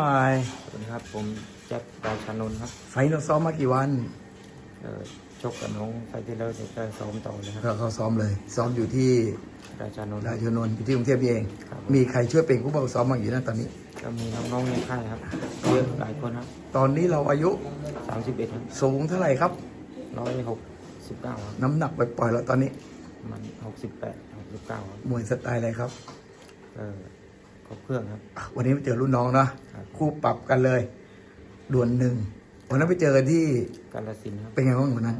ไปสวัสดีครับผมแจ็คดาวชานนท์ครับ ไฟล์เราซ้อมมากี่วันเอ่อชกกับน้องไฟที่แล้วเสร็จก็ซ้อมต่อเลยครับเราเขาซ้อมเลย ซ้อมอยู่ที่ดาวชานนท์ ราชนนท์อยู่ที่กรุงเทพนี่เอง ครับ มีใครช่วยเป็นผู้บังซ้อมมางอยู่นั่นตอนนี้ ก็มีน้องๆในค่ายครับเยอะหลายคนครับตอนนี้เราอายุสามสิบเอ็ดครับสูงเท่าไหร่ครับ ร้อยหกสิบเก้าครับน้ำหนักปล่อยๆแล้วตอนนี้มันหกสิบแปดหกสิบเก้าครับมวยสไตล์อะไรครับ เออครบเครื่องครับอะวันนี้มาเจอรุ่นน้องนะ ครับคู่ปรับกันเลย ด่วนหนึ่งวันนั้นไปเจอกันที่กาลสินธุ์ครับเป็นไงบ้างวันนั้น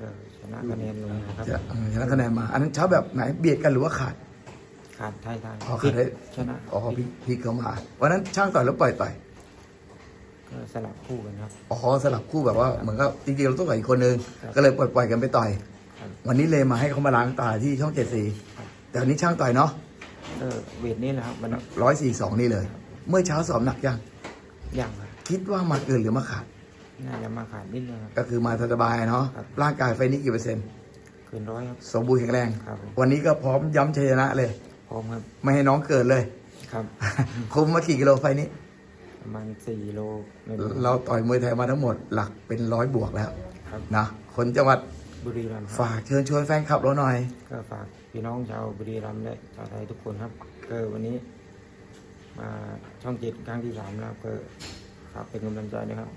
ก็ชนะคะแนนลงนะครับจะเออชนะคะแนนมา อันนั้นเช้าแบบไหนเบียดกันหรือว่าขาด ขาดไทยไทยอ๋อขาดได้ ชนะอ๋อพี่พี่เขามาวันนั้นช่างต่อยแล้วปล่อยต่อยก็สลับคู่กันครับ อ๋อสลับคู่แบบว่าเหมือนก็จริงๆเราต้องต่อยอีกคนนึงครับก็เลยปล่อยปล่อยกันไปต่อย ครับ วันนี้เลยมาให้เขามาล้างตาที่ช่องเจ็ดสีครับแต่วันนี้ช่างต่อยเนาะ ก็เวทนี้แหละครับมันร้อยสี่สองนี่เลย เมื่อเช้าสอบหนักยัง ย่างครับคิดว่ามาเกินหรือมาขาด น่าจะมาขาดนิดนึงครับ ก็คือมาสบายๆเนาะครับ ร่างกายไฟนี้กี่เปอร์เซ็นต์เกินร้อยครับ สมบูรณ์แข็งแรง ครับผม วันนี้ก็พร้อมย้ำชัยชนะเลย พร้อมครับ ไม่ให้น้องเกิดเลย ครับ คุมมากี่กิโลไฟนี้ ประมาณสี่โลไม่รู้เราต่อยมวยไทยมาทั้งหมดหลักเป็นร้อยบวกแล้วครับ นะคนจังหวัดบุรีรัมย์ครับฝากเชิญชวนแฟนคลับเราหน่อย ก็ฝากพี่น้องชาวบุรีรัมย์และชาวไทยทุกคนครับก็วันนี้ มาช่องเจ็ดครั้งที่สามแล้วก็ฝากเป็นกำลังใจนะครับ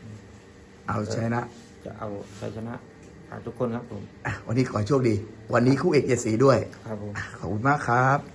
เอาชยนะ จะเอาชัยชนะฝากทุกคนครับผมอะวันนี้ขอให้โชคดี วันนี้คู่เอกเจ็ดสีด้วย ครับผม ขอบคุณมากครับครับ